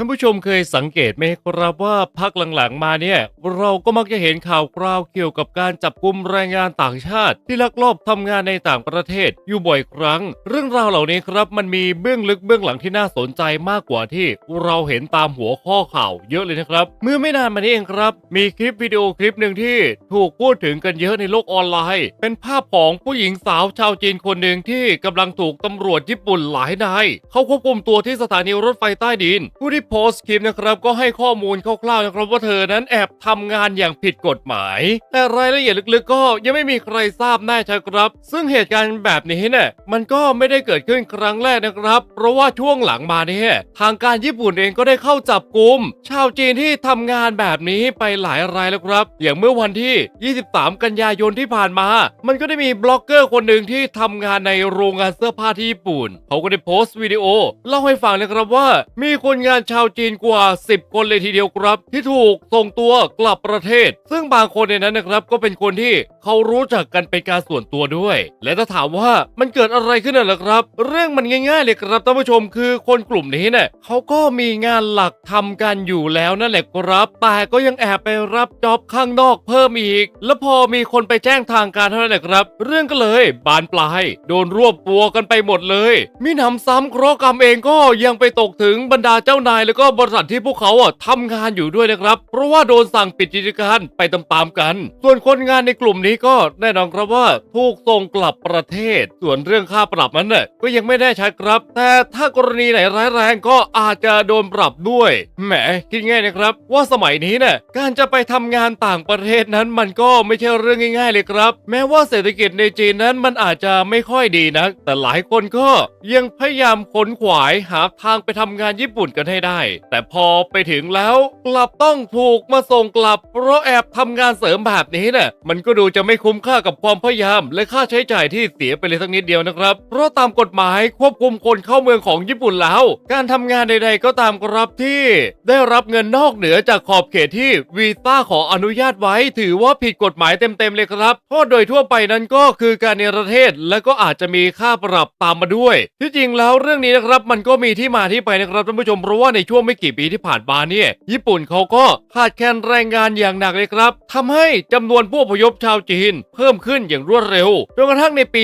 ท่านผู้ชมเคยสังเกตไหมครับว่าพักหลังๆมาเนี่ย เราก็มักจะเห็นข่าวคราวเกี่ยวกับการจับกุมแรงงานต่างชาติ ที่ลักลอบทำงานในต่างประเทศอยู่บ่อยครั้ง เรื่องราวเหล่านี้ครับมันมีเบื้องลึกเบื้องหลังที่น่าสนใจมากกว่าที่เราเห็นตามหัวข้อข่าวเยอะเลยนะครับ เมื่อไม่นานมานี้เองครับ มีคลิปวิดีโอคลิปหนึ่งที่ถูกพูดถึงกันเยอะในโลกออนไลน์ เป็นภาพของผู้หญิงสาวชาวจีนคนหนึ่งที่กำลังถูกตำรวจญี่ปุ่นหลายนายเขาควบคุมตัวที่สถานีรถไฟใต้ดินผู้ที่โพสต์คลิปนะครับก็ให้ข้อมูลคร่าวๆนะครับว่าเธอนั้นแอบทำงานอย่างผิดกฎหมาย แต่รายละเอียดลึกๆ ก็ยังไม่มีใครทราบแน่ชัดครับ ซึ่งเหตุการณ์แบบนี้เนี่ยมันก็ไม่ได้เกิดขึ้นครั้งแรกนะครับ เพราะว่าช่วงหลังมาเนี่ยทางการญี่ปุ่นเองก็ได้เข้าจับกลุ่มชาวจีนที่ทำงานแบบนี้ไปหลายรายแล้วครับ อย่างเมื่อวันที่ 23 กันยายนที่ผ่านมา มันก็ได้มีบล็อกเกอร์คนหนึ่งที่ทำงานในโรงงานเสื้อผ้าที่ญี่ปุ่น เขาก็ได้โพสต์วิดีโอเล่าให้ฟังนะครับว่ามีคนงานชาวาวจีนกว่า 10 คนเลยทีเดียวครับ ที่ถูกส่งตัวกลับประเทศ ซึ่งบางคนในนั้นนะครับ ก็เป็นคนที่เขารู้จักกันเป็นการส่วนตัวด้วย และถ้าถามว่ามันเกิดอะไรขึ้นน่ะล่ะครับ เรื่องมันง่ายๆเลยครับท่านผู้ชมคือคนกลุ่มนี้เนี่ยเขาก็มีงานหลักทำกันอยู่แล้วนั่นแหละครับ แต่ก็ยังแอบไปรับจ็อบข้างนอกเพิ่มอีก แล้วพอมีคนไปแจ้งทางการเท่านั้นแหละครับ เรื่องก็เลยบานปลาย โดนรวบตัวกันไปหมดเลย มีหนำซ้ำเคราะห์กรรมเองก็ยังไปตกถึงบรรดาเจ้านายแล้วก็บริษัทที่พวกเขาอะทำงานอยู่ด้วยนะครับ เพราะว่าโดนสั่งปิดกิจการไปตามๆกัน ส่วนคนงานในกลุ่มนี้ก็แน่นอนครับว่าถูกส่งกลับประเทศ ส่วนเรื่องค่าปรับนั้นน่ะก็ยังไม่แน่ชัดครับ แต่ถ้ากรณีไหนร้ายแรงก็อาจจะโดนปรับด้วยแหมคิดง่ายนะครับ ว่าสมัยนี้เนี่ยการจะไปทำงานต่างประเทศนั้นมันก็ไม่ใช่เรื่องง่ายๆเลยครับ แม้ว่าเศรษฐกิจในจีนนั้นมันอาจจะไม่ค่อยดีนักแต่หลายคนก็ยังพยายามขนขวายหาทางไปทำงานญี่ปุ่นกันให้ได้แต่พอไปถึงแล้วกลับต้องถูกมาส่งกลับ เพราะแอบทำงานเสริมแบบนี้เนี่ยมันก็ดูจะไม่คุ้มค่ากับความพยายาม และค่าใช้จ่ายที่เสียไปเลยสักนิดเดียวนะครับ เพราะตามกฎหมายควบคุมคนเข้าเมืองของญี่ปุ่นแล้ว การทำงานใด ๆ ก็ตามครับที่ ได้รับเงินนอกเหนือจากขอบเขตที่วีซ่าขออนุญาตไว้ ถือว่าผิดกฎหมายเต็มๆเลยครับโทษโดยทั่วไปนั้นก็คือการเนประเทศและก็อาจจะมีค่าปรับตามมาด้วย ที่จริงแล้วเรื่องนี้นะครับมันก็มีที่มาที่ไปนะครับท่านผู้ชมเพราะว่าในช่วงไม่กี่ปีที่ผ่านมาเนี่ยญี่ปุ่นเขาก็ขาดแคลนแรงงานอย่างหนักเลยครับทำให้จำนวนผู้อพยพชาวจีน เพิ่มขึ้นอย่างรวดเร็วจนกระทั่งในปี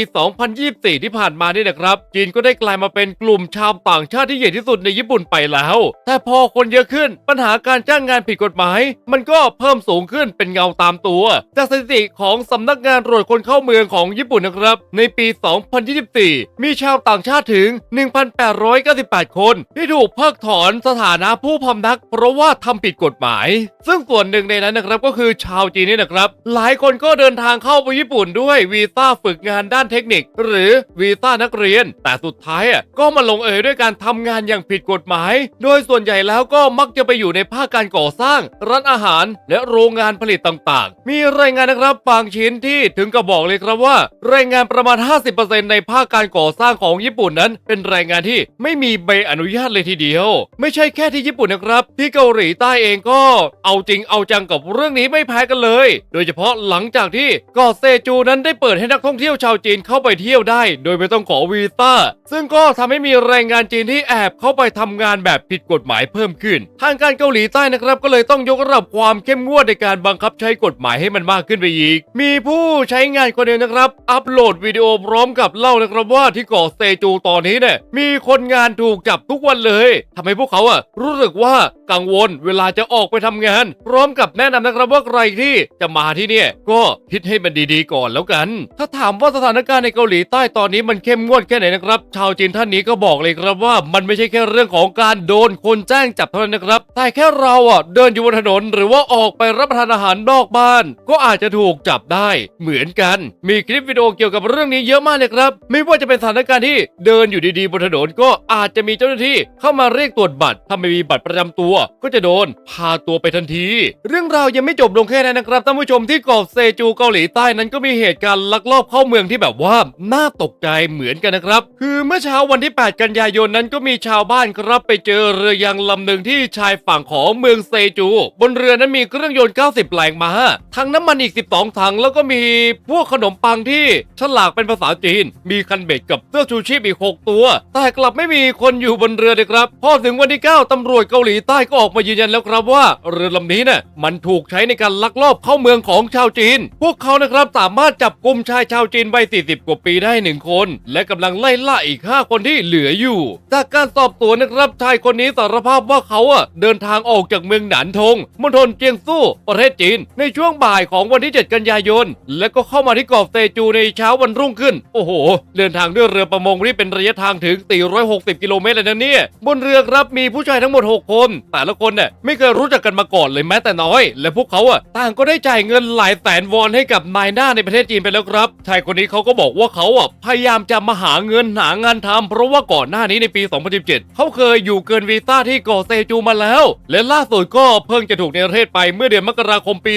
2024 ที่ผ่านมานี่นะครับ จีนก็ได้กลายมาเป็นกลุ่มชาวต่างชาติที่ใหญ่ที่สุดในญี่ปุ่นไปแล้ว แต่พอคนเยอะขึ้นปัญหาการจ้างงานผิดกฎหมาย มันก็เพิ่มสูงขึ้นเป็นเงาตามตัว จากสถิติของสำนักงานตรวจคนเข้าเมืองของญี่ปุ่นนะครับ ในปี 2024 มีชาวต่างชาติถึง 1,898 คน ที่ถูกเพิกถอนสถานะผู้พำนัก เพราะว่าทำผิดกฎหมาย ซึ่งส่วนหนึ่งในนั้นนะครับก็คือชาวจีนนี่นะครับ หลายคนก็เดินทางเข้าไปญี่ปุ่นด้วยวีซ่าฝึกงานด้านเทคนิค หรือวีซ่านักเรียน แต่สุดท้ายอะก็มาลงเอยด้วยการทำงานอย่างผิดกฎหมาย โดยส่วนใหญ่แล้วก็มักจะไปอยู่ในภาคการก่อสร้าง ร้านอาหาร และโรงงานผลิตต่างๆ มีรายงานนะครับบางชิ้นที่ถึงกับบอกเลยครับว่า แรงงานประมาณ 50%ในภาคการก่อสร้างของญี่ปุ่นนั้น เป็นแรงงานที่ไม่มีใบอนุญาตเลยทีเดียว ไม่ใช่แค่ที่ญี่ปุ่นนะครับ ที่เกาหลีใต้เองก็เอาจริงเอาจังกับเรื่องนี้ไม่แพ้กันเลย โดยเฉพาะหลังจากที่เกาะเซจูนั้นได้เปิดให้นักท่องเที่ยวชาวจีนเข้าไปเที่ยวได้ โดยไม่ต้องขอวีซ่าซึ่งก็ทำให้มีแรงงานจีนที่แอบเข้าไปทำงานแบบผิดกฎหมายเพิ่มขึ้น ทางการเกาหลีใต้นะครับก็เลยต้องยกระดับความเข้มงวดในการบังคับใช้กฎหมายให้มันมากขึ้นไปอีก มีผู้ใช้งานคนเดียวนะครับ อัปโหลดวิดีโอพร้อมกับเล่านะครับว่าที่เกาะเซจูตอนนี้เนี่ยมีคนงานถูกจับทุกวันเลยทำให้พวกเขาอะรู้สึกว่ากังวลเวลาจะออกไปทำงาน พร้อมกับแนะนำนะครับว่าใครที่จะมาที่เนี่ยก็คิดให้มันดีๆก่อนแล้วกัน ถ้าถามว่าสถานการณ์ในเกาหลีใต้ตอนนี้มันเข้มงวดแค่ไหนนะครับ ชาวจีนท่านนี้ก็บอกเลยครับว่ามันไม่ใช่แค่เรื่องของการโดนคนแจ้งจับเท่านั้นนะครับ แต่แค่เราอะเดินอยู่บนถนนหรือว่าออกไปรับประทานอาหารนอกบ้าน ก็อาจจะถูกจับได้เหมือนกัน มีคลิปวิดีโอเกี่ยวกับเรื่องนี้เยอะมากเลยครับ ไม่ว่าจะเป็นสถานการณ์ที่เดินอยู่ดีๆบนถนนก็อาจจะมีเจ้าหน้าที่เข้ามาเรียกตรวจบัตรถ้าไม่มีบัตรประจำตัว ก็จะโดน พาตัวไปทันที เรื่องราวยังไม่จบลงแค่นั้นนะครับท่านผู้ชมที่เกาะเซจูเกาหลีใต้นั้นก็มีเหตุการณ์ลักลอบเข้าเมืองที่แบบว่าน่าตกใจเหมือนกันนะครับ คือเมื่อเช้าวันที่ 8 กันยายนนั้นก็มีชาวบ้านครับไปเจอเรือยังลำหนึ่งที่ชายฝั่งของเมืองเซจู บนเรือนั้นมีเครื่องยนต์ 90 แรงม้าทั้งน้ำมันอีก 12 ถัง แล้วก็มีพวกขนมปังที่ฉลากเป็นภาษาจีน มีคันเบ็ดกับเสื้อชูชีพอีก 6 ตัว แต่กลับไม่มีคนอยู่บนเรือเลยครับ พอถึงวันที่9 ตำรวจเกาหลีใต้ก็ออกมายืนยันแล้วครับว่า เรือลำนี้น่ะมันถูกใช้ในการลักลอบเข้าเมืองของชาวจีน พวกเขานะครับสามารถจับกลุ่มชายชาวจีนวัย40 กว่าปีได้หนึ่งคน และกำลังไล่ล่าอีก 5 คนที่เหลืออยู่ จากการสอบสวนนะครับชายคนนี้สารภาพว่าเขาอะเดินทางออกจากเมืองหนานทงมณฑลเจียงซู่ประเทศจีน ในช่วงบ่ายของวันที่ 7 กันยายน และก็เข้ามาที่เกาะเซจูในเช้าวันรุ่งขึ้น โอ้โห เดินทางด้วยเรือประมงที่เป็นระยะทางถึง 460 กิโลเมตรเลยนะเนี่ยบนเรือครับมีผู้ชายทั้งหมด 6 คน แต่ละคนเนี่ยไม่เคยรู้จักกันมาก่อนเลยแม้แต่น้อย และพวกเขาอะต่างก็ได้จ่ายเงินหลายแสนวอนให้กับนายหน้าในประเทศจีนไปแล้วครับชายคนนี้เขาก็บอกว่าเขาอะพยายามจะมาหาเงินหางานทำเพราะว่าก่อนหน้านี้ในปี 2017 เขาเคยอยู่เกินวีซ่าที่เกาะเซจูมาแล้ว และล่าสุดก็เพิ่งจะถูกในประเทศไปเมื่อเดือนมกราคมปี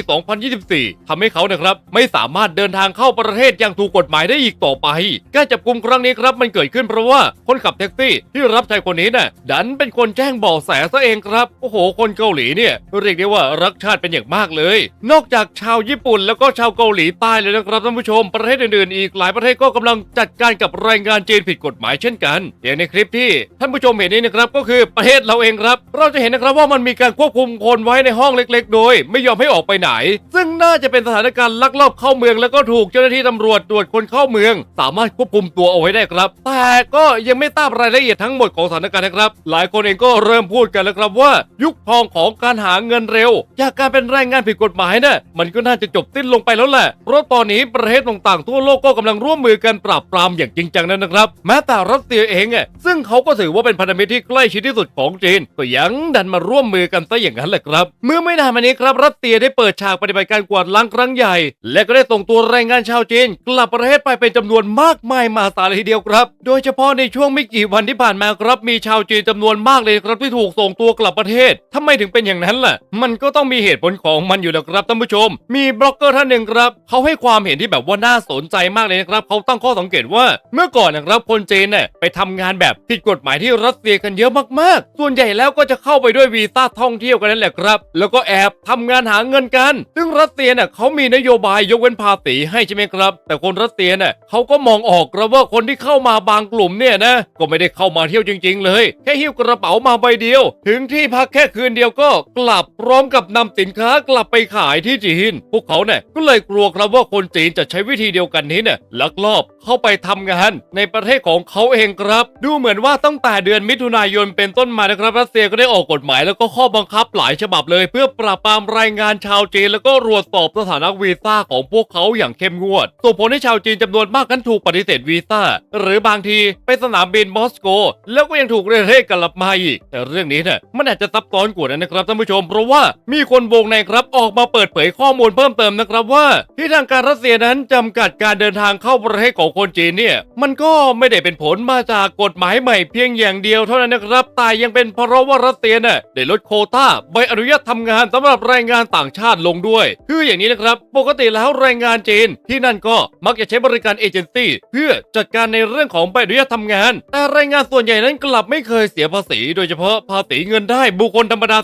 2024ทำให้เขานะครับไม่สามารถเดินทางเข้าประเทศอย่างถูกกฎหมายได้อีกต่อไป การจับกุมครั้งนี้ครับมันเกิดขึ้นเพราะว่าคนขับแท็กซี่ที่รับชายคนนี้น่ะดันเป็นคนแจ้งเบาะแสซะเองครับ โอ้โห คนเกาหลีเนี่ย เรียกได้ว่ารักชาติเป็นอย่างมากเลย นอกจากชาวญี่ปุ่นแล้วก็ชาวเกาหลีใต้เลยนะครับท่านผู้ชม ประเทศอื่นๆอีกหลายประเทศก็กำลังจัดการกับแรงงานจีนผิดกฎหมายเช่นกัน อย่างในคลิปที่ท่านผู้ชมเห็นนี้นะครับก็คือประเทศเราเองครับ เราจะเห็นนะครับว่ามันมีการควบคุมคนไว้ในห้องเล็ก ๆ โดย ไม่ยอมให้ออกไปไหน ซึ่งน่าจะเป็นสถานการณ์ลักลอบเข้าเมืองแล้วก็ถูกเจ้าหน้าที่ตำรวจตรวจคนเข้าเมือง สามารถควบคุมตัวเอาไว้ได้ครับ แต่ก็ยังไม่ทราบรายละเอียดทั้งหมดของสถานการณ์นะครับ หลายคนเองก็็เริ่มพูดกันแล้วครับว่า ยุคทองของการหาเงินเร็ว จากการเป็นแรงงานผิดกฎหมายน่ะมันก็น่าจะจบสิ้นลงไปแล้วแหละเพราะตอนนี้ประเทศต่างๆทั่วโลกก็กำลังร่วมมือกันปราบปรามอย่างจริงจังนั่นนะครับ แม้แต่รัสเซียเองอะซึ่งเขาก็ถือว่าเป็นพันธมิตรที่ใกล้ชิดที่สุดของจีน ก็ยังดันมาร่วมมือกันซะอย่างนั้นแหละครับ เมื่อไม่นานมานี้ครับรัสเซียได้เปิดฉากปฏิบัติการกวาดล้างครั้งใหญ่ และก็ได้ส่งตัวแรงงานชาวจีนกลับประเทศไปเป็นจำนวนมากมายมหาศาลเลยทีเดียวครับ โดยเฉพาะในช่วงไม่กี่วันที่ผ่านมาครับมีชาวจีนจำนวนมากเลยครับที่ถูกส่งตัวกลับประเทศทำไมถึงเป็นอย่างนั้นล่ะ มันก็ต้องมีเหตุผลของมันอยู่แล้วครับท่านผู้ชม มีบล็อกเกอร์ท่านหนึ่งครับเขาให้ความเห็นที่แบบว่าน่าสนใจมากเลยนะครับเขาตั้งข้อสังเกตว่า เมื่อก่อนนะครับคนจีนเนี่ยไปทำงานแบบผิดกฎหมายที่รัสเซียกันเยอะมากๆ ส่วนใหญ่แล้วก็จะเข้าไปด้วยวีซ่าท่องเที่ยวกันนั่นแหละครับ แล้วก็แอบทำงานหาเงินกัน ซึ่งรัสเซียเนี่ยเขามีนโยบายยกเว้นภาษีให้ใช่ไหมครับ แต่คนรัสเซียเนี่ยเขาก็มองออกครับว่าคนที่เข้ามาบางกลุ่มเนี่ยนะก็ไม่ได้เข้ามาเที่ยวจริง ๆ เลยแค่หิ้วกระเป๋ามาาใบเดียว ถึงที่พักแค่คืนเดียวก็กลับพร้อมกับนำสินค้ากลับไปขายที่จีน พวกเขาเนี่ยก็เลยกลัวครับว่าคนจีนจะใช้วิธีเดียวกันนี้เนี่ยลักลอบเข้าไปทำงาน ในประเทศของเขาเองครับ ดูเหมือนว่าตั้งแต่เดือนมิถุนายนเป็นต้นมานะครับรัสเซียก็ได้ออกกฎหมายแล้วก็ข้อบังคับหลายฉบับเลย เพื่อปราบปรามรายงานชาวจีน แล้วก็รวจสอบสถานะวีซ่าของพวกเขาอย่างเข้มงวดส่งผลให้ชาวจีนจำนวนมากนั้นถูกปฏิเสธวีซ่าหรือบางทีไปสนามบินมอสโก แล้วก็ยังถูกเรียกเร่กลับมาอีกแต่เรื่องนี้เนี่ยมันอาจจะซับซ้อนกว่านั้นนะครับท่านผู้ชม เพราะว่ามีคนวงในครับออกมาเปิดเผยข้อมูลเพิ่มเติมนะครับว่า ที่ทางการรัสเซียนั้นจำกัดการเดินทางเข้าประเทศของคนจีนเนี่ย มันก็ไม่ได้เป็นผลมาจากกฎหมายใหม่เพียงอย่างเดียวเท่านั้นนะครับแต่ยังเป็นเพราะว่ารัสเซียน่ะได้ลดโคต้าใบอนุญาตทำงานสำหรับแรงงานต่างชาติลงด้วย คืออย่างนี้นะครับ ปกติแล้วแรงงานจีน ที่นั่นก็มักจะใช้บริการเอเจนซี่เพื่อจัดการในเรื่องของใบอนุญาตทำงาน แต่แรงงานส่วนใหญ่นั้นกลับไม่เคยเสียภาษีโดยเฉพาะภาษีเงินได้บุคคลธรรมดา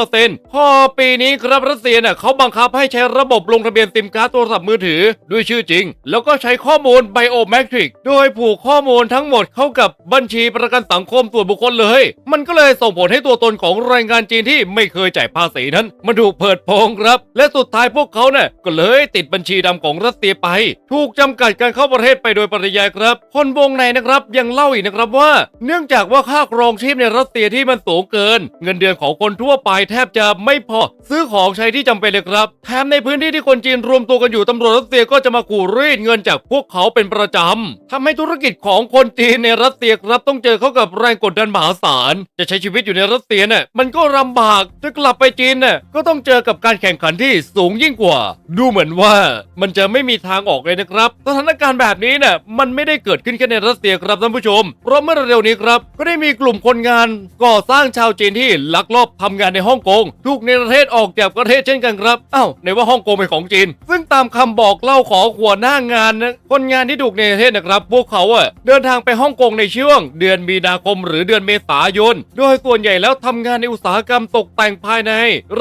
13%พอปีนี้ครับรัสเซียน่ะเขาบังคับให้ใช้ระบบลงทะเบียนซิมการ์ดโทรศัพท์มือถือ ด้วยชื่อจริง แล้วก็ใช้ข้อมูลไบโอแมทริกโดยผูกข้อมูลทั้งหมดเข้ากับบัญชีประกันสังคมส่วนบุคคลเลย มันก็เลยส่งผลให้ตัวตนของแรงงานจีนที่ไม่เคยจ่ายภาษีนั้นมันถูกเปิดโปงครับ และสุดท้ายพวกเขาเนี่ยก็เลยติดบัญชีดำของรัสเซียไป ถูกจำกัดการเข้าประเทศไปโดยปริยายครับ คนวงในนะครับยังเล่าอีกนะครับว่า เนื่องจากว่าค่าครองชีพในรัสเซียที่มันสูงเกิน เงินเดือนของคนทั่วไปแทบจะไม่พอ ซื้อของใช้ที่จำเป็นเลยครับ แถมในพื้นที่ที่คนจีนรวมตัวกันอยู่ตำรวจรัสเซียก็จะมาขู่รีดเงินจากพวกเขาเป็นประจำทำให้ธุรกิจของคนจีนในรัสเซียครับต้องเจอเข้ากับแรงกดดันมหาศาลจะใช้ชีวิตอยู่ในรัสเซียเนี่ยมันก็ลำบากจะกลับไปจีนเนี่ยก็ต้องเจอกับการแข่งขันที่สูงยิ่งกว่า ดูเหมือนว่ามันจะไม่มีทางออกเลยนะครับสถานการณ์แบบนี้เนี่ยมันไม่ได้เกิดขึ้นแค่ในรัสเซียครับท่านผู้ชม เพราะเมื่อเร็วๆนี้ครับ ก็ได้มีกลุ่มคนงานก่อสร้างชาวจีนที่ลักลอบทำงานในฮ่องกงถูกในประเทศออกจากประเทศเช่นกันครับอ้าวในว่าฮ่องกงเป็นของจีน ซึ่งตามคำบอกเล่าของหัวหน้างานนะคนงานที่ถูกในประเทศนะครับ พวกเขาอะเดินทางไปฮ่องกงในช่วง เดือนมีนาคมหรือเดือนเมษายนโดยส่วนใหญ่แล้วทำงานในอุตสาหกรรมตกแต่งภายใน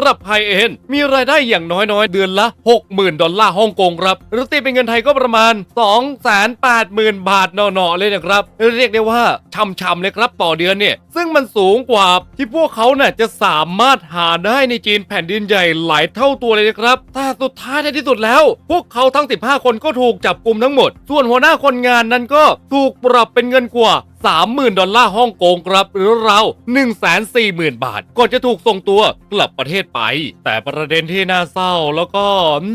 รับไฮเอ็นมีรายได้อย่างน้อยๆ เดือนละ 60,000 ดอลลาร์ฮ่องกงครับหรือตีเป็นเงินไทยก็ประมาณ 280,000 บาทเนาะๆเลยนะครับ เรียกได้ว่าช่ำๆเลยครับต่อเดือนเนี่ย ซึ่งมันสูงสูงกว่า ที่พวกเขาเนี่ยจะสามารถหาได้ในจีนแผ่นดินใหญ่หลายเท่าตัวเลยนะครับแต่สุดท้ายในที่สุดแล้ว พวกเขาทั้ง 15 คนก็ถูกจับกลุ่มทั้งหมด ส่วนหัวหน้าคนงานนั้นก็ถูกปรับเป็นเงินกว่า 30,000 ดอลลาร์ฮ่องกงครับหรือราว140,000 บาท ก่อนจะถูกส่งตัวกลับประเทศไป แต่ประเด็นที่น่าเศร้าแล้วก็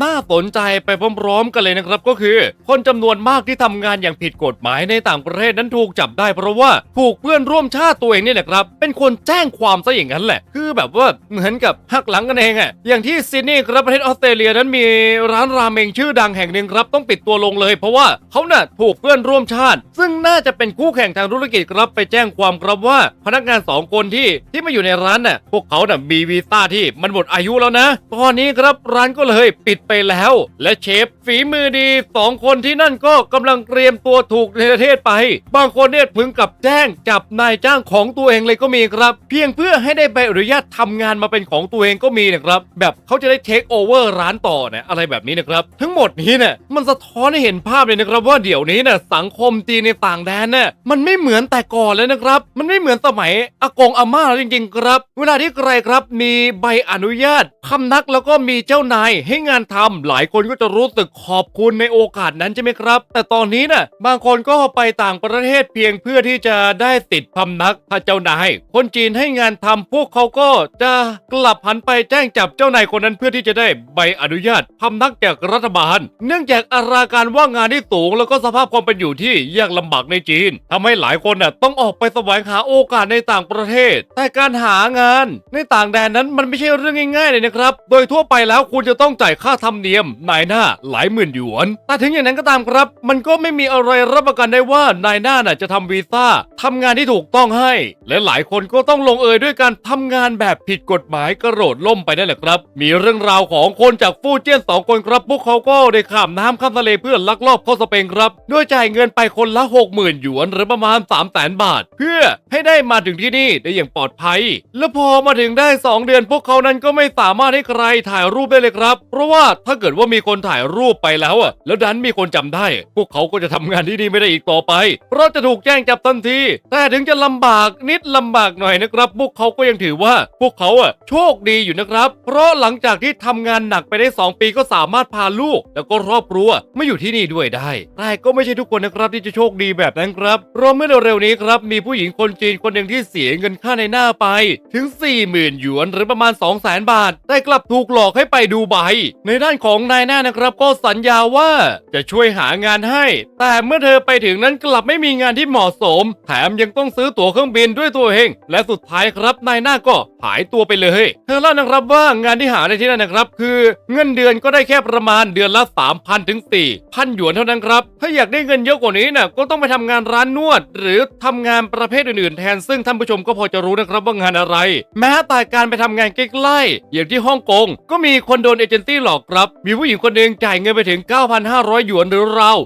น่าสนใจไปพร้อมๆ กันเลยนะครับ ก็คือ คนจำนวนมากที่ทำงานอย่างผิดกฎหมายในต่างประเทศนั้นถูกจับได้เพราะว่าถูกเพื่อนร่วมชาติตัวเองนี่แหละครับ เป็นคนแจ้งความซะอย่างนั้นแหละ คือแบบว่าเหมือนกับหักหลังกันเองอะอย่างที่ซิดนีย์ครับประเทศออสเตรเลียนั้นมีร้านราเมงชื่อดังแห่งหนึ่งครับต้องปิดตัวลงเลย เพราะว่าเขาน่ะถูกเพื่อนร่วมชาติ ซึ่งน่าจะเป็นคู่แข่งทางธุรกิจครับไปแจ้งความครับว่าพนักงานสองคนที่ที่มาอยู่ในร้านน่ะพวกเขาน่ะมีวีซ่าที่มันหมดอายุแล้วนะ ตอนนี้ครับร้านก็เลยปิดไปแล้ว และเชฟฝีมือดีสองคนที่นั่นก็กำลังเตรียมตัวถูกในประเทศไป บางคนเนี่ยพึงกับแจ้งจับนายจ้างของตัวเองเลยก็มีครับ เพียงเพื่อให้ได้ใบอนุญาตทำงานมาเป็นของตัวเองก็มีนะครับ แบบเขาจะได้เทคโอเวอร์ร้านต่อเนี่ยอะไรแบบนี้นะครับ ทั้งหมดนี้เนี่ยมันสะท้อนให้เห็นภาพเลยนะครับว่าเดี๋ยวนี้เนี่ยสังคมจีนในต่างแดนเนี่ยมันไม่เหมือนแต่ก่อนแล้วนะครับ มันไม่เหมือนสมัยอากงอาม่าแล้วจริงๆครับ เวลาที่ใครครับมีใบอนุญาตพำนักแล้วก็มีเจ้านายให้งานทำหลายคนก็จะรู้สึกขอบคุณในโอกาสนั้นใช่ไหมครับ แต่ตอนนี้น่ะบางคนก็ไปต่างประเทศเพียงเพื่อที่จะได้ติดพำนักถ้าเจ้านาย คนจีนให้งานทำพวกเขาก็จะกลับหันไปแจ้งจับเจ้านายคนนั้นเพื่อที่จะได้ใบอนุญาตพำนักจากรัฐบาล เนื่องจากอัตราการว่างงานที่สูง แล้วก็สภาพความเป็นอยู่ที่ยากลำบากในจีนทำให้หลายคนน่ะต้องออกไปแสวงหาโอกาสในต่างประเทศ แต่การหางานในต่างแดนนั้นมันไม่ใช่เรื่องง่าย ๆ เลยนะครับ โดยทั่วไปแล้วคุณจะต้องจ่ายค่าธรรมเนียมนายหน้าหลายหมื่นหยวน แต่ถึงอย่างนั้นก็ตามครับ มันก็ไม่มีอะไรรับประกันได้ว่านายหน้าน่ะจะทำวีซ่าทำงานที่ถูกต้องให้ และหลายคนก็ต้องลงเอยด้วยการทำงานแบบผิดกฎหมายกระโดดล่มไปนั่นแหละครับ มีเรื่องราวของคนจากฟู่เจี้ยนสองคนครับพวกเขาก็ได้ข้ามน้ำข้ามทะเลเพื่อลักลอบเข้าสเปนครับด้วยจ่ายเงินไปคนละ60,000หยวนหรือประมาณ3 0 0 0 0บาท เพื่อให้ได้มาถึงที่นี่ได้อย่างปลอดภัย และพอมาถึงได้ 2 เดือนพวกเขานั้นก็ไม่สามารถให้ใครถ่ายรูปได้เลยครับ เพราะว่าถ้าเกิดว่ามีคนถ่ายรูปไปแล้วอะแล้วดันมีคนจำได้ พวกเขาก็จะทำงานที่นี่ไม่ได้อีกต่อไป เพราะจะถูกแจ้งจับทันที แต่ถึงจะลำบากนิดลำบากหน่อยนะครับ พวกเขาก็ยังถือว่า พวกเขาอะโชคดีอยู่นะครับ เพราะหลังจากที่ทำงานหนักไปได้ 2 ปีก็สามารถพาลูก แล้วก็ครอบครัวมาอยู่ที่นี่ด้วยได้ แต่ก็ไม่ใช่ทุกคนนะครับที่จะโชคดีแบบนั้นครับเราะเมื่อเร็วๆนี้ครับมีผู้หญิงคนจีนคนหนึ่งที่เสียเงินค่าในหน้าไปถึง 40,000 หยวนหรือประมาณ 200,000บาท แต่กลับถูกหลอกให้ไปดูใบในด้านของนายหน้านะครับ ก็สัญญาว่าจะช่วยหางานให้ แต่เมื่อเธอไปถึงนั้นกลับไม่มีงานที่เหมาะสม แถมยังต้องซื้อตั๋วเครื่องบินด้วยตัวเอง และสุดท้ายครับนายหน้าก็หายตัวไปเลย เธอเล่านะครับว่างานที่หาในที่นั่นนะครับ คือเงินเดือนก็ได้แค่ประมาณเดือนละ 3,000 ถึง 4,000 หยวนเท่านั้นครับ ถ้าอยากได้เงินเยอะกว่านี้น่ะก็ต้องไปทำงานร้านนวดหรือทำงานประเภทอื่นๆ แทนซึ่งท่านผู้ชมก็พอจะรู้นะครับว่างานอะไร แม้แต่การไปทำงานใกล้ๆอย่างที่ฮ่องกงก็มีคนโดนเอเจนซี่หลอกครับ มีผู้หญิงคนหนึ่งจ่ายเงินไปถึง 9,500 หยวนหรือราว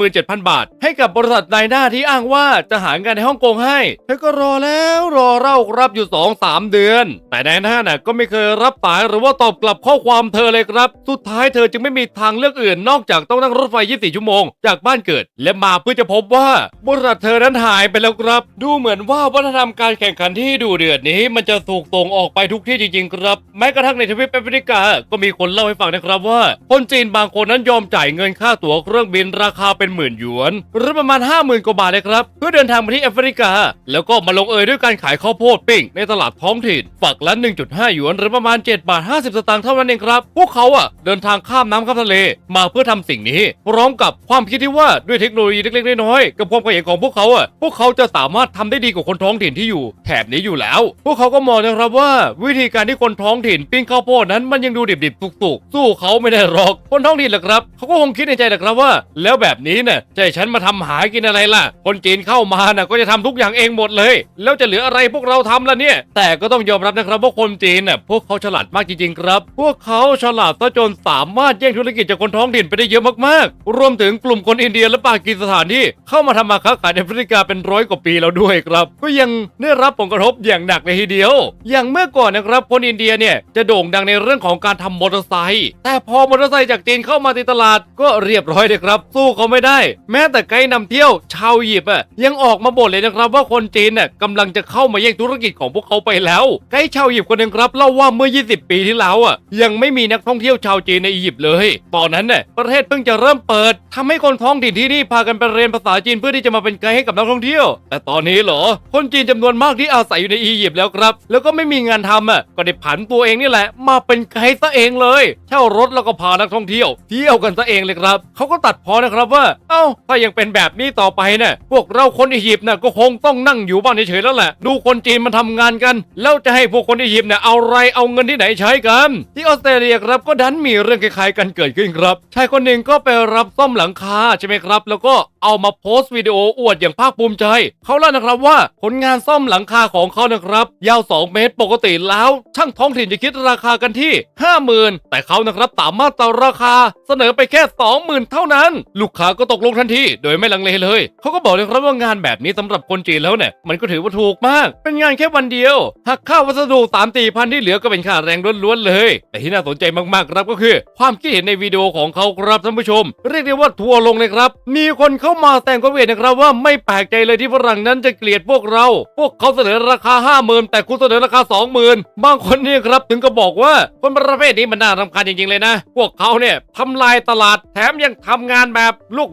47,000 บาท ให้กับบริษัทนายหน้าที่อ้างว่าจะหางานในฮ่องกงให้เธอก็รอแล้วรอเล่าครับอยู่ 2-3 เดือน แต่นายหน้าน่ะก็ไม่เคยรับสายหรือว่าตอบกลับข้อความเธอเลยครับ สุดท้ายเธอจึงไม่มีทางเลือกอื่นนอกจากต้องนั่งรถไฟ 24 ชั่วโมง จากบ้านเกิด และมาเพื่อจะพบว่าบริษัทเธอนั้นหายไปแล้วครับ ดูเหมือนว่าวัฒนธรรมการแข่งขันที่ดูเดือดนี้ มันจะถูกส่งออกไปทุกที่จริงๆครับ แม้กระทั่งในทวีปแอฟริกา ก็มีคนเล่าให้ฟังนะครับว่า คนจีนบางคนนั้นยอมจ่ายเงินค่าตั๋วเครื่องบินราคาเป็นหมื่นหยวน หรือประมาณ 50,000กว่าบาทเลยครับ เพื่อเดินทางมาที่แอฟริกา แล้วก็มาลงเอยด้วยการขายข้าวโพดปิ้งในตลาดท้องถิ่นฝักละ 1.5 หยวน หรือประมาณ7บาท50 สตางค์เท่านั้นเองครับพวกเขาอะเดินทางข้ามน้ำข้ามทะเล มาเพื่อทำสิ่งนี้พร้อมกับความคิดที่ว่าด้วยเทคโนโลยีเล็กๆน้อยๆกับความขยันของพวกเขาอะพวกเขาจะสามารถทำได้ดีกว่าคนท้องถิ่นที่อยู่แถบนี้อยู่แล้ว พวกเขาก็มองนะครับว่า วิธีการที่คนท้องถิ่นปิ้งข้าวโพดนั้นมันยังดูดิบๆสุกๆ สู้เขาไม่ได้หรอกคนท้องถิ่นแหละครับเขาก็คงคิดในใจแหละครับว่า แล้วแบบนี้เนี่ยจะให้ฉันมาทำหากินอะไรล่ะ คนจีนเข้ามาน่ะก็จะทำทุกอย่างเองหมดเลย แล้วจะเหลืออะไรพวกเราทำล่ะเนี่ย แต่ก็ต้องยอมรับนะครับว่าคนจีนน่ะพวกเขาฉลาดมากจริงๆครับ พวกเขาฉลาดซะจนสามารถแย่งธุรกิจจากคนท้องถิ่นไปได้เยอะมากๆ รวมถึงกลุ่มคนอินเดียและปากีสถานที่เข้ามาทำมาค้าขายในแอฟริกาาเป็นร้อยกว่าปีแล้วด้วยครับ ก็ยังได้รับผลกระทบอย่างหนักเลยทีเดียว อย่างเมื่อก่อนนะครับคนอินเดียเนี่ยจะโด่งดังในเรื่องของการทำมอเตอร์ไซค์แต่พอมอเตอร์ไซค์จากจีนเข้ามาในตลาดก็เรียบร้อยเลยครับ สู้เขาไม่ได้ แม้แต่ไกด์นำเที่ยวชาวอียิปต์อะยังออกมาบ่นเลยนะครับ ว่าคนจีนน่ะกำลังจะเข้ามาแย่งธุรกิจของพวกเขาไปแล้วไกด์ชาวอียิปต์คนนึงครับเล่าว่าเมื่อ 20 ปีที่แล้วอะยังไม่มีนักท่องเที่ยวชาวจีนในอียิปต์เลย ตอนนั้นน่ะประเทศเพิ่งจะเริ่มเปิดทำให้คนท้องถิ่นที่นี่พากันไปเรียนภาษาจีนเพื่อที่จะมาเป็นไกด์ให้กับนักท่องเที่ยว แต่ตอนนี้เหรอ คนจีนจำนวนมากที่อาศัยอยู่ในอียิปต์แล้วครับ แล้วก็ไม่มีงานทำอะ ก็ได้ผันตัวเองนี่แหละ มาเป็นไกด์ซะเองเลย เช่ารถแล้วก็พานักท่องเที่ยว เที่ยวกันซะเองเลยครับ เขาก็ตัดพอนะครับว่า เอ้า ถ้ายังเป็นแบบนี้ต่อไปน่ะพวกเราคนอียิปต์น่ะก็คงต้องนั่งอยู่บ้านเฉยๆแล้วแหละ ดูคนจีนมันทำงานกัน แล้วจะให้พวกคนอียิปต์เนี่ยเอาไรเอาเงินที่ไหนใช้กัน ที่ออสเตรเลียครับก็ดันมีเรื่องคล้ายๆกันเกิดขึ้นครับ ชายคนหนึ่งก็ไปรับซ่อมหลังคาใช่ไหมครับ แล้วก็เอามาโพสต์วิดีโออวดอย่างภาคภูมิใจ เขาเล่านะครับว่าผลงานซ่อมหลังคาของเขานะครับ ยาว 2 เมตรปกติแล้ว ช่างท้องถิ่นจะคิดราคากันที่ 50,000 แต่เขานะครับสามารถต่อราคาเสนอไปแค่ 20,000 เท่านั้น ลูกค้าก็ตกลงทันที โดยไม่ลังเลเลย เขาก็บอกเลยครับว่างานแบบนี้สำหรับคนจีนแล้วเนี่ยมันก็ถือว่าถูกมาก เป็นงานแค่วันเดียวหักค่าวัสดุ3 4พันที่เหลือก็เป็นค่าแรงล้วนๆเลย แต่ที่น่าสนใจมากๆครับก็คือ ความคิดเห็นในวิดีโอของเขาครับท่านผู้ชม เรียกได้ว่าทัวลงเลยครับ มีคนเข้ามาแต่งก็เวทนะครับว่าไม่แปลกใจเลยที่ฝรั่งนั้นจะเกลียดพวกเรา พวกเขาเสนอราคา 50,000 แต่คุณเสนอราคา 20,000 บางคนเนี่ยครับถึงก็บอกว่าคนประเภทนี้มันน่ารำคาญจริงๆเลยนะ พวกเขาเนี่ยทำลายตลาดแถมยังทำงานแบบ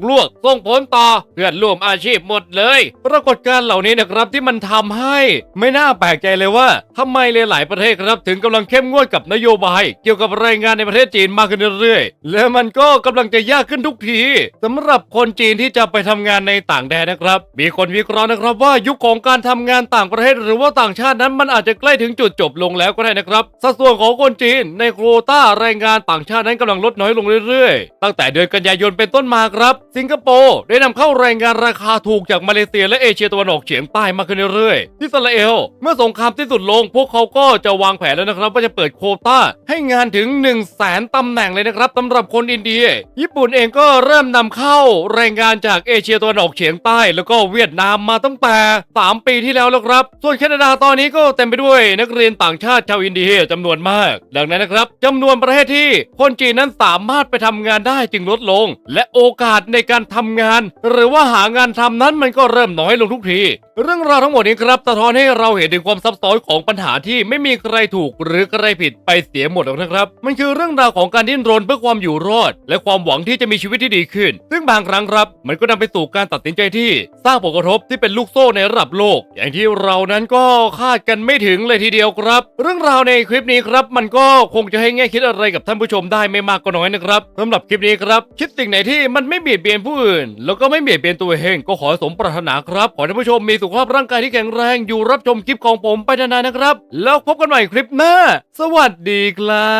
ลวกๆส่งผลต่อเพื่อนร่วมอาชีพหมดเลย ปรากฏการณ์เหล่านี้นะครับที่มันทำให้ไม่น่าแปลกใจเลยว่าทำไมหลายๆประเทศครับถึงกำลังเข้มงวดกับนโยบาย เกี่ยวกับแรงงานในประเทศจีนมากขึ้นเรื่อยๆ และมันก็กำลังจะยากขึ้นทุกทีสำหรับคนจีนที่จะไปทำงานในต่างแดนนะครับมีีคนวิเคราะห์นะครับว่ายุคของการทำงานต่างประเทศหรือว่าต่างชาตินั้นมันอาจจะใกล้ถึงจุดจบลงแล้วก็ได้นะครับ สัดส่วนของคนจีนในโควต้าแรงงานต่างชาตินั้นกำลังลดน้อยลงเรื่อยๆ ตั้งแต่เดือนกันยายนเป็นต้นมาครับ สิงคโปร์ได้นำเข้าแรงงานราคาถูกจากมาเลเซียและเอเชียตะวันออกเฉียงใต้มากขึ้นเรื่อยๆ ที่อิสราเอล เมื่อสงครามสิ้นสุดลง พวกเขาก็จะวางแผนแล้วนะครับ ว่าจะเปิดโควต้าให้งานถึง 1 0 0 0 0แสนตำแหน่งเลยนะครับสำหรับคนอินเดีย ญี่ปุ่นเองก็เริ่มนำเข้าแรงงานจากเอเชียตะวันออกเฉียงใต้แล้วก็เวียดนามมาตั้งแต่ 3 ปีที่แล้วแล้วครับ ส่วนแคนาดาตอนนี้ก็เต็มไปด้วยนักเรียนต่างชาติชาวอินเดียจำนวนมาก ดังนั้นนะครับจำนวนประเทศที่คนจีนนั้นสามารถไปทำงานได้จึงลดลง และโอกาสในการทำงาน หรือว่าหางานทำนั้นมันก็เริ่มน้อยลงทุกที เรื่องราวทั้งหมดนี้ครับสะท้อนให้เราเห็นถึงความซับซ้อนของปัญหาที่ไม่มีใครถูกหรือใครผิดไปเสียหมดนะครับ มันคือเรื่องราวของการดิ้นรนเพื่อความอยู่รอด และความหวังที่จะมีชีวิตที่ดีขึ้น ซึ่งบางครั้งครับ มันก็นำไปสู่การตัดสินใจที่สร้างผลกระทบที่เป็นลูกโซ่ในระดับโลก อย่างที่เรานั้นก็คาดกันไม่ถึงเลยทีเดียวครับ เรื่องราวในคลิปนี้ครับ มันก็คงจะให้แง่คิดอะไรกับท่านผู้ชมได้ไม่มากก็น้อยนะครับสำหรับคลิปนี้ครับ คิดสิ่งไหนที่มันไม่เบียดเบียนผู้อื่น แล้วก็ไม่เบียดเบียนตัวเองก็ขอสมปรารถนาครับขอท่านผู้ชมมีสุขภาพร่างกายที่แข็งแรงอยู่รับชมคลิปของผมไปนานๆนะครับ แล้วพบกันใหม่คลิปหน้า สวัสดีครั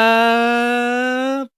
บ